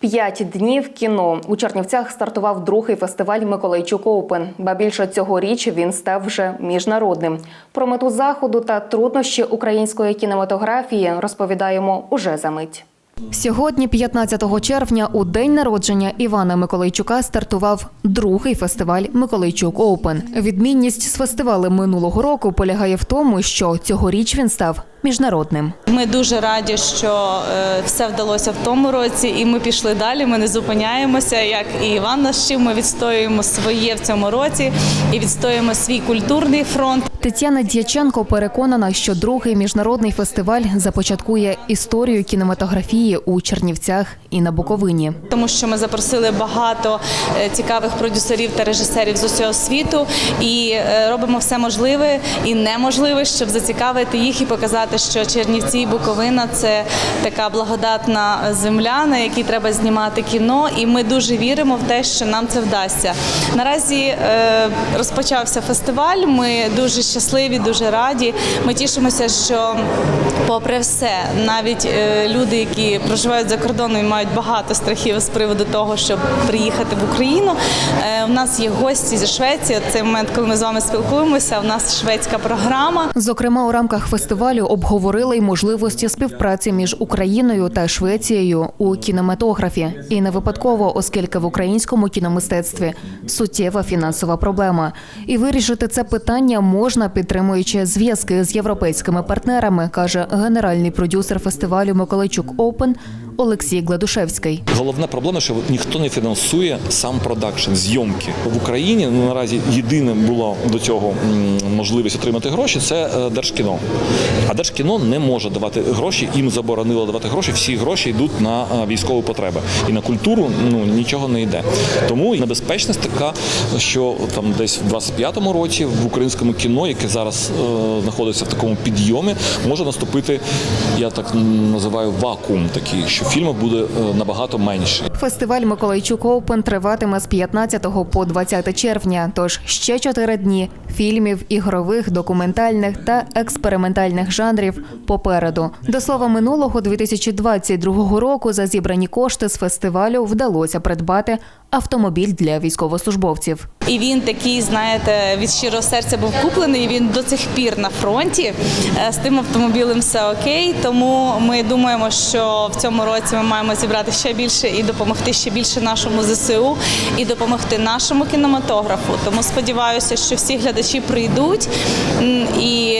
П'ять днів кіно у Чернівцях стартував другий фестиваль Миколайчук Оупен. Ба більше цьогоріч він став вже міжнародним. Про мету заходу та труднощі української кінематографії розповідаємо уже за мить. Сьогодні, 15 червня, у день народження Івана Миколайчука стартував другий фестиваль Миколайчук Оупен. Відмінність з фестивалем минулого року полягає в тому, що цьогоріч він став міжнародним. Ми дуже раді, що е, все вдалося в тому році, і ми пішли далі. Ми не зупиняємося. Як і Іван нас ми відстоюємо своє в цьому році і відстоюємо свій культурний фронт. Тетяна Дяченко переконана, що другий міжнародний фестиваль започаткує історію кінематографії у Чернівцях і на Буковині. Тому що ми запросили багато е, цікавих продюсерів та режисерів з усього світу і е, робимо все можливе і неможливе, щоб зацікавити їх і показати, що Чернівці і Буковина це така благодатна земля, на якій треба знімати кіно. І ми дуже віримо в те, що нам це вдасться. Наразі е, розпочався фестиваль. Ми дуже щасливі, дуже раді. Ми тішимося, що попри все, навіть люди, які проживають за кордоном і мають багато страхів з приводу того, щоб приїхати в Україну. Е, У нас є гості зі Швеції. Цей момент, коли ми з вами спілкуємося. У нас шведська програма. Зокрема, у рамках фестивалю обговорили й можливості співпраці між Україною та Швецією у кінематографі. І не випадково, оскільки в українському кіномистецтві суттєва фінансова проблема. І вирішити це питання можна, підтримуючи зв'язки з європейськими партнерами, каже генеральний продюсер фестивалю Миколайчук Оупен Олексій Гладушевський. Головна проблема, що ніхто не фінансує сам продакшн, зйомки в Україні. Ну наразі єдине було до цього можливість отримати гроші. Це е, держкіно. А держкіно не може давати гроші. Їм заборонило давати гроші. Всі гроші йдуть на е, військові потреби і на культуру. Ну нічого не йде. Тому небезпечність така, що там десь в 25-му році в українському кіно, яке зараз е, знаходиться в такому підйомі, може наступити. Я так називаю вакуум такий, що фільмів буде е, набагато менше. Фестиваль Миколайчук Оупен триватиме з 15 по 20 червня. Тож ще чотири дні фільмів, ігрових, документальних та експериментальних жанрів попереду. До слова, минулого 2022 року за зібрані кошти з фестивалю вдалося придбати автомобіль для військовослужбовців. І він такий, знаєте, від щирого серця був куплений. Він до цих пір на фронті. Е, З тим автомобілем все окей. Тому ми думаємо, що в цьому році ми маємо зібрати ще більше і допомогти ще більше нашому ЗСУ і допомогти нашому кінематографу. Тому сподіваюся, що всі глядачі прийдуть і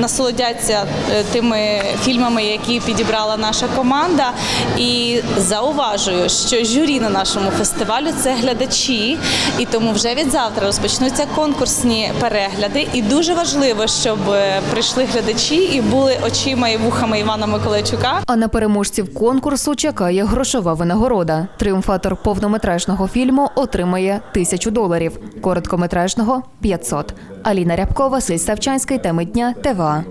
насолодяться е, тими фільмами, які підібрала наша команда. І зауважую, що журі на нашому фестивалю це глядачі, і тому вже від завтра розпочнуться конкурсні перегляди. І дуже важливо, щоб е, прийшли глядачі і були очима і вухами Івана Миколайчука. А на переможців конкурсу чекає грошова винагорода. Тріумфатор повнометражного фільму отримає тисячу доларів, короткометражного 500. Аліна Рябкова, Василь Ставчанський, теми дня ТВА.